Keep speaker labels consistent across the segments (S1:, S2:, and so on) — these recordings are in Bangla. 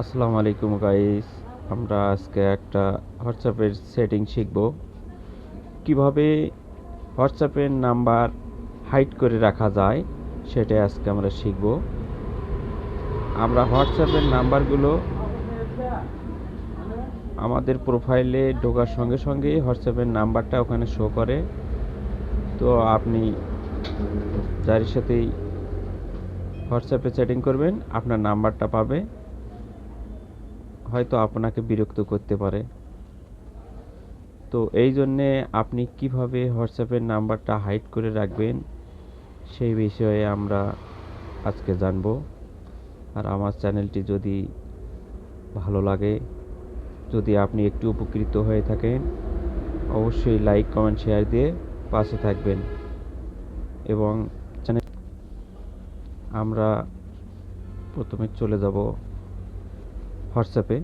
S1: আসসালামু আলাইকুম গাইস আমরা আজকে একটা হোয়াটসঅ্যাপের সেটিং শিখব। কীভাবে হোয়াটসঅ্যাপের নাম্বার হাইড করে রাখা যায় সেটা আজকে আমরা শিখব। আমরা হোয়াটসঅ্যাপের নাম্বারগুলো আমাদের প্রোফাইলে ঢোকার সঙ্গে সঙ্গেই হোয়াটসঅ্যাপের নাম্বারটা ওখানে শো করে। তো আপনি যার সাথেই হোয়াটসঅ্যাপে চ্যাটিং করবেন, আপনার নাম্বারটা পাবে। হয়তো আপনাকে বিরক্ত করতে পারে। তো এই জন্যে আপনি কীভাবে হোয়াটসঅ্যাপের নাম্বারটা হাইড করে রাখবেন, সেই বিষয়ে আমরা আজকে জানব। আর আমার চ্যানেলটি যদি ভালো লাগে, যদি আপনি একটু উপকৃত হয়ে থাকেন, অবশ্যই লাইক কমেন্ট শেয়ার দিয়ে পাশে থাকবেন। এবং চ্যানেল আমরা প্রথমে চলে যাব হোয়াটসঅ্যাপে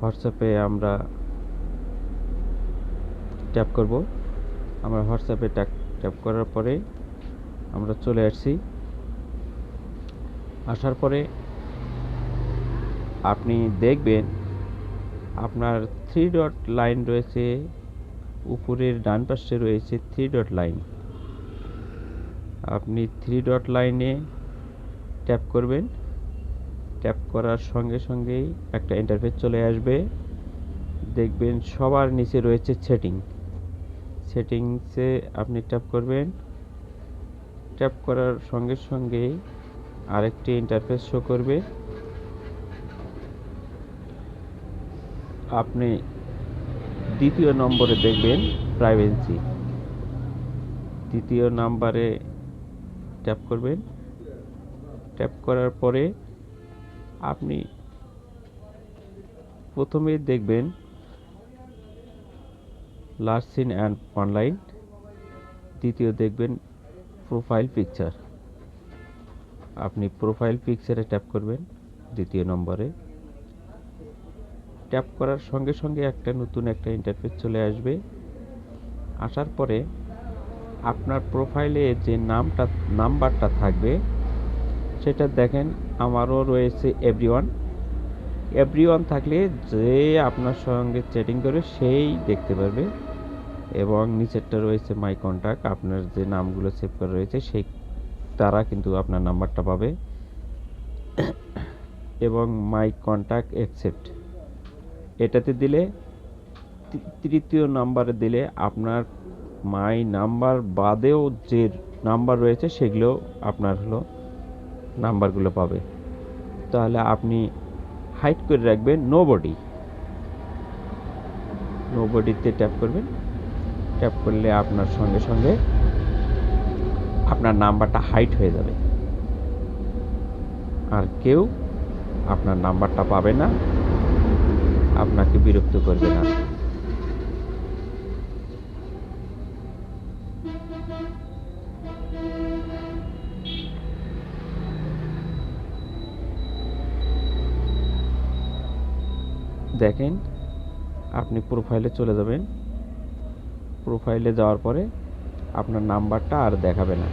S1: হোয়াটসঅ্যাপে আমরা ট্যাপ করব। আমরা হোয়াটসঅ্যাপে ট্যাপ ট্যাপ করার পরে আমরা চলে আসছি। আসার পরে আপনি দেখবেন আপনার থ্রি ডট লাইন রয়েছে, উপরের ডান পাশে রয়েছে থ্রি ডট লাইন আপনি থ্রি ডট লাইনে ট্যাপ করবেন। ট্যাপ করার সঙ্গে সঙ্গেই একটা ইন্টারফেস চলে আসবে। দেখবেন সবার নিচে রয়েছে সেটিং সেটিংসে আপনি ট্যাপ করবেন। ট্যাপ করার সঙ্গে সঙ্গেই আরেকটি ইন্টারফেস শো করবে। আপনি দ্বিতীয় নম্বরে দেখবেন প্রাইভেন্সি দ্বিতীয় নাম্বারে ট্যাপ করবেন। ট্যাপ করার পরে আপনি প্রথমে দেখবেন লাস্ট সিন অ্যান্ড অনলাইন দ্বিতীয় দেখবেন প্রোফাইল পিকচার আপনি প্রোফাইল পিকচারে ট্যাপ করবেন দ্বিতীয় নম্বরে। ট্যাপ করার সঙ্গে সঙ্গে একটা নতুন একটা ইন্টারফেস চলে আসবে। আসার পরে আপনার প্রোফাইলে যে নামটা নাম্বারটা থাকবে সেটা দেখেন, আমারও রয়েছে এভরিওয়ান এভরিওয়ান থাকলে যে আপনার সঙ্গে চ্যাটিং করে সেই দেখতে পারবে। এবং নিচেরটা রয়েছে মাই কন্ট্যাক্ট আপনার যে নামগুলো সেভ করা রয়েছে সেই, তারা কিন্তু আপনার নাম্বারটা পাবে। এবং মাই কন্ট্যাক্ট অ্যাকসেপ্ট এটাতে দিলে তৃতীয় নাম্বারে দিলে আপনার মাই নাম্বার বাদেও যে নাম্বার রয়েছে সেগুলো আপনার হলো। নাম্বারগুলো পাবে। তাহলে আপনি হাইড করে রাখবেন নো বডি নো বডিতে ট্যাপ করবেন। ট্যাপ করলে আপনার সঙ্গে সঙ্গে আপনার নাম্বারটা হাইট হয়ে যাবে। আর কেউ আপনার নাম্বারটা পাবে না। আপনাকে বিরক্ত করবে না। দেখেন, আপনি প্রোফাইলে চলে যাবেন। প্রোফাইলে যাওয়ার পরে আপনার নাম্বারটা আর দেখাবে না।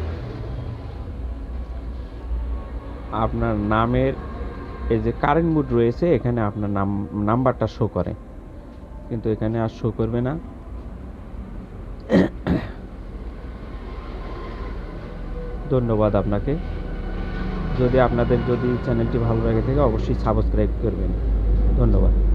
S1: আপনার নামের এই যে কারেন্ট মুড রয়েছে, এখানে আপনার নাম, নাম্বারটা শো করে। কিন্তু এখানে আর শো করবে না। ধন্যবাদ আপনাকে। যদি আপনাদের যদি চ্যানেলটি ভালো লাগে থাকে, অবশ্যই সাবস্ক্রাইব করবেন। ধন্যবাদ।